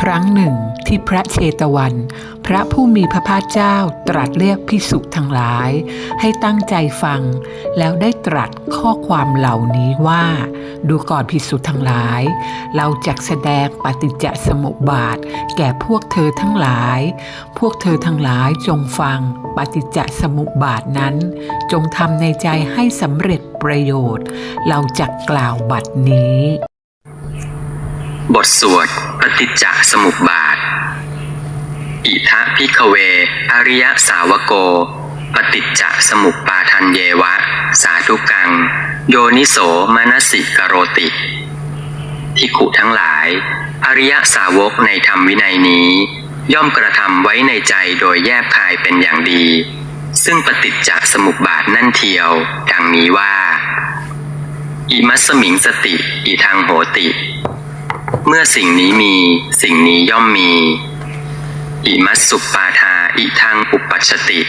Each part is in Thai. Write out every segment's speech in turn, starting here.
ครั้งหนึ่งที่พระเชตวัน พระผู้มีพระภาคเจ้าตรัสเรียกพิสุทั้งหลาย ให้ตั้งใจฟัง แล้วได้ตรัสข้อความเหล่านี้ว่า ดูก่อนพิสุทั้งหลาย เราจักแสดงปฏิจจสมุปบาท แก่พวกเธอทั้งหลาย พวกเธอทั้งหลายจงฟังปฏิจจสมุปบาทนั้น จงทำในใจให้สำเร็จประโยชน์ เราจักกล่าวบัดนี้ บทสวดปฏิจจสมุปบาท อิทะพิกเว อริยสาวโก ปฏิจจสมุปปาทันเยวะ สาธุกัง โยนิโสมนสิกโรติภิกขุทั้งหลาย อริยสาวกในธรรมวินัยนี้ ย่อมกระทำไว้ในใจโดยแยบคายเป็นอย่างดี ซึ่งปฏิจจสมุปบาทนั่นเทียว ดังนี้ว่า อิมัสมิงสติ อิทังโหติ เมื่อสิ่งนี้มี สิ่งนี้ย่อมมี อิมัสสุปปาทาอิทังอุปัชติ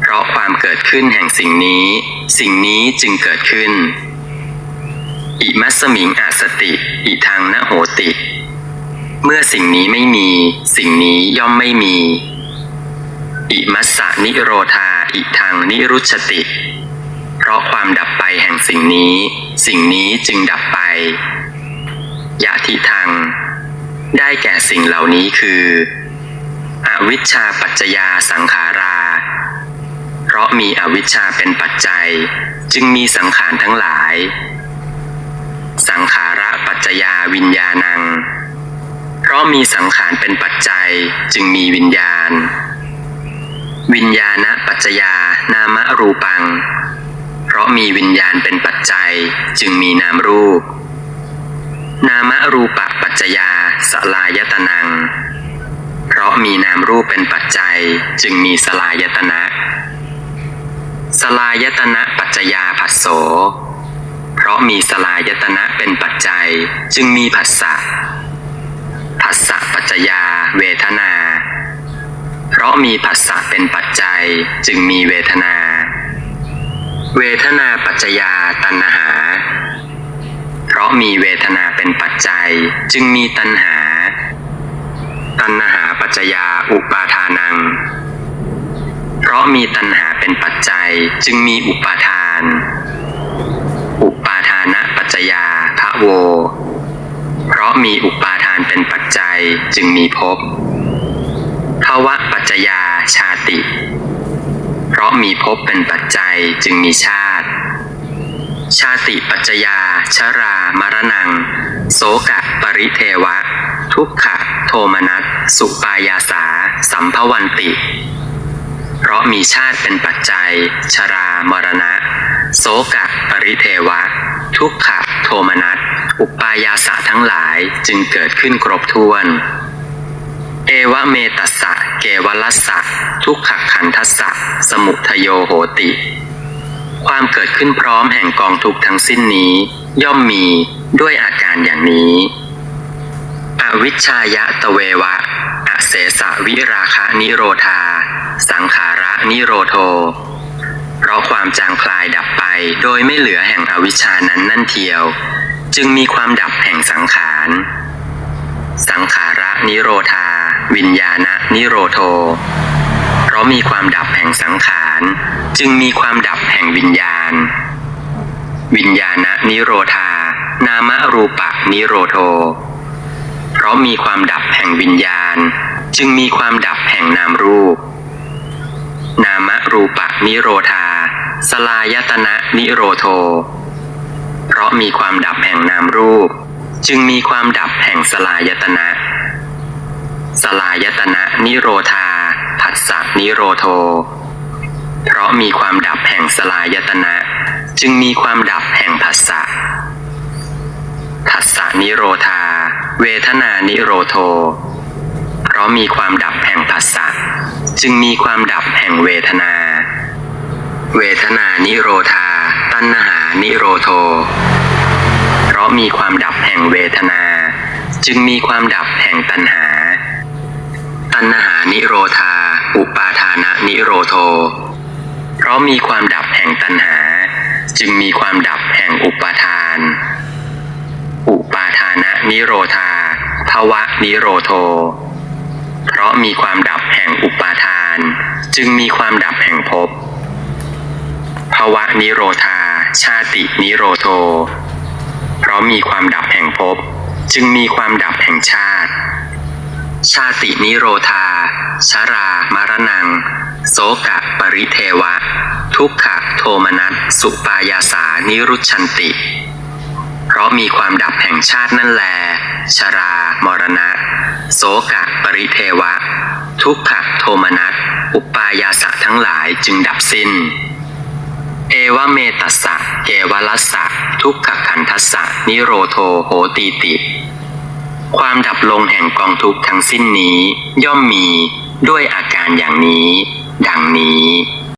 เพราะความเกิดขึ้นแห่งสิ่งนี้ สิ่งนี้จึงเกิดขึ้น อิมัสมิงอาสติ อิทังนโหติ เมื่อสิ่งนี้ไม่มี สิ่งนี้ย่อมไม่มี อิมัสสนิโรธาอิทังนิรุชติ เพราะความดับไปแห่งสิ่งนี้ สิ่งนี้จึงดับไป ยะทิทังได้แก่สิ่งเหล่านี้คือ อวิชชาปัจจยาสังขารา เพราะมีอวิชชาเป็นปัจจัย จึงมีสังขารทั้งหลาย สังขาระปัจจยาวิญญาณัง เพราะมีสังขารเป็นปัจจัยจึงมีวิญญาณ วิญญาณปัจจยานามรูปัง เพราะมีวิญญาณเป็นปัจจัยจึงมีนามรูป รูปปัจจยาสลายตนัง เพราะมีนามรูปเป็นปัจจัยจึงมีสลายตนะ สลายตนะปัจจยาผัสโส เพราะมีสลายตนะเป็นปัจจัยจึงมีผัสสะ ผัสสะปัจจยาเวทนา เพราะมีผัสสะเป็นปัจจัยจึงมีเวทนา เวทนาปัจจยาตัณหาเพราะมีเวทนาเป็นปัจจัย จึงมีตัณหา ตัณหาปัจจยาอุปาทานัง เพราะมีตัณหาเป็นปัจจัย จึงมีอุปาทาน อุปาทานะปัจจยาทะโว เพราะมีอุปาทานเป็นปัจจัย จึงมีภพภาวะปัจจยาชาติ เพราะมีภพเป็นปัจจัยจึงมีชาติ ชาติปัจจยา ชรามรณัง โสกะปริเทวะ ทุกขะโทมนัสสุปายาสา สัมภวันติ เพราะมีชาติเป็นปัจจัย ชรามรณะ โสกะปริเทวะ ทุกขะโทมนัสอุปายาสะทั้งหลายจึงเกิดขึ้นครบถ้วน เอวะเมตัสสะ เกวลัสสะ ทุกขขันทัสสะ สมุทโยโหติ ความเกิดขึ้นพร้อมแห่งกองทุกข์ทั้งสิ้นนี้ ย่อมมีด้วยอาการอย่างนี้ อวิชชายะตะเววะ อเสสะวิราคะนิโรธา สังขาระนิโรโท เพราะความจางคลายดับไปโดยไม่เหลือแห่งอวิชชานั้นนั่นเทียว จึงมีความดับแห่งสังขาร สังขาระนิโรธา วิญญาณนิโรโท ราะมีความดับแห่งสังขาร จึงมีความดับแห่งวิญญาณ วิญญาณนิโรธา นามรูปะนิโรโท เพราะมีความดับแห่งวิญญาณ จึงมีความดับแห่งนามรูป นามรูปะนิโรธา สลายตนะนิโรโท เพราะมีความดับแห่งนามรูป จึงมีความดับแห่งสลายตนะ สลายตนะนิโรธา สสะนิโรโท เพราะมีความดับแห่งสลายตนะ จึงมีความดับแห่งผัสสะผัสสะนิโรธา เวทนานิโรโท เพราะมีความดับแห่งผัสสะจึงมีความดับแห่งเวทนา เวทนานิโรธา ตัณหานิโรโท เพราะมีความดับแห่งเวทนา จึงมีความดับแห่งตัณหา ตัณหานิโรธา อุปาทานะนิโรโท เพราะมีความดับแห่งตัณหา จึงมีความดับแห่งอุปาทาน อุปาทานะนิโรธาภวะนิโรโท เพราะมีความดับแห่งอุปาทาน จึงมีความดับแห่งภพภวะนิโรธา ชาตินิโรโท เพราะมีความดับแห่งภพจึงมีความดับแห่งชาติ ชาตินิโรธาชารา สกะปริเทวะ ทุกขะโทมนัสสุปายาสานิรุชันติ เพราะมีความดับแห่งชาตินั่นแล ชรา มรณะ โสกะปริเทวะ ทุกขะโทมนัสอุปายาสะทั้งหลายจึงดับสิ้น เอวเมตัสสะเกวลัสสะ ทุกขขันทัสสะนิโรโทโหตีติ ความดับลงแห่งกองทุกข์ทั้งสิ้นนี้ ย่อมมีด้วยอาการอย่างนี้ ดังนี้